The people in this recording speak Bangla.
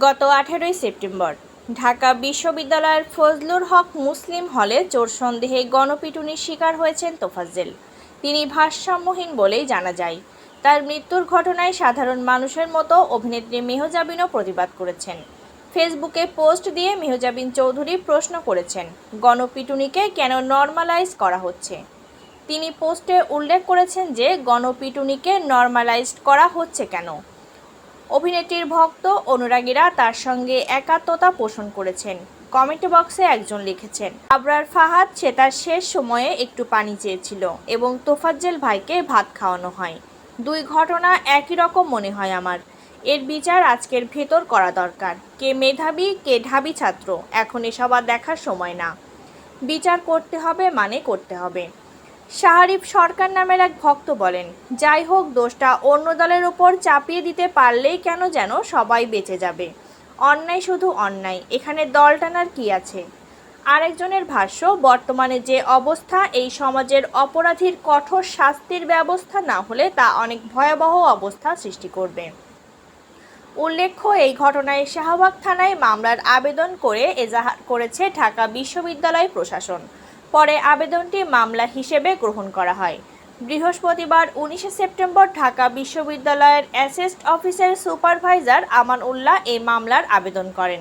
গত আঠেরোই সেপ্টেম্বর, ঢাকা বিশ্ববিদ্যালয়ের ফজলুর হক মুসলিম হলে চোর সন্দেহে গণপিটুনির শিকার হয়েছেন তোফাজ্জেল। তিনি ভারসাম্যহীন বলেই জানা যায়, তার মৃত্যুর ঘটনায় সাধারণ মানুষের মতো অভিনেত্রী মেহজাবিনও প্রতিবাদ করেছেন। ফেসবুকে পোস্ট দিয়ে মেহজাবিন চৌধুরী প্রশ্ন করেছেন, গণপিটুনিকে কেন নর্মালাইজ করা হচ্ছে? তিনি পোস্টে উল্লেখ করেছেন যে, গণপিটুনিকে নর্মালাইজড করা হচ্ছে কেন? অভিনেত্রীর ভক্ত অনুরাগীরা তার সঙ্গে একাত্মতা পোষণ করেছেন। কমেন্ট বক্সে একজন লিখেছেন, আবরার ফাহাদ সে তার শেষ সময়ে একটু পানি চেয়েছিল এবং তোফাজ্জেল ভাইকে ভাত খাওয়ানো হয়। দুই ঘটনা একই রকম মনে হয় আমার। এর বিচার আজকের ভেতর করা দরকার। কে মেধাবী, কে ঢাবি ছাত্র, এখন এসব আর দেখার সময় না। বিচার করতে হবে মানে করতে হবে। শাহরিফ সরকার নামের এক ভক্ত বলেন, যাই হোক, দোষটা অন্য দলের ওপর চাপিয়ে দিতে পারলেই কেন যেন সবাই বেঁচে যাবে। অন্যায় শুধু অন্যায়, এখানে দল টানার কি আছে? আরেকজনের ভাষ্য, বর্তমানে যে অবস্থা, এই সমাজের অপরাধীর কঠোর শাস্তির ব্যবস্থা না হলে তা অনেক ভয়াবহ অবস্থা সৃষ্টি করবে। উল্লেখ্য, এই ঘটনায় শাহবাগ থানায় মামলার আবেদন করে এজাহার করেছে ঢাকা বিশ্ববিদ্যালয় প্রশাসন। পরে আবেদনটি মামলা হিসেবে গ্রহণ করা হয়। বৃহস্পতিবার উনিশে সেপ্টেম্বর ঢাকা বিশ্ববিদ্যালয়ের অ্যাসেস্ট অফিসের সুপারভাইজার আমান উল্লাহ এই মামলার আবেদন করেন।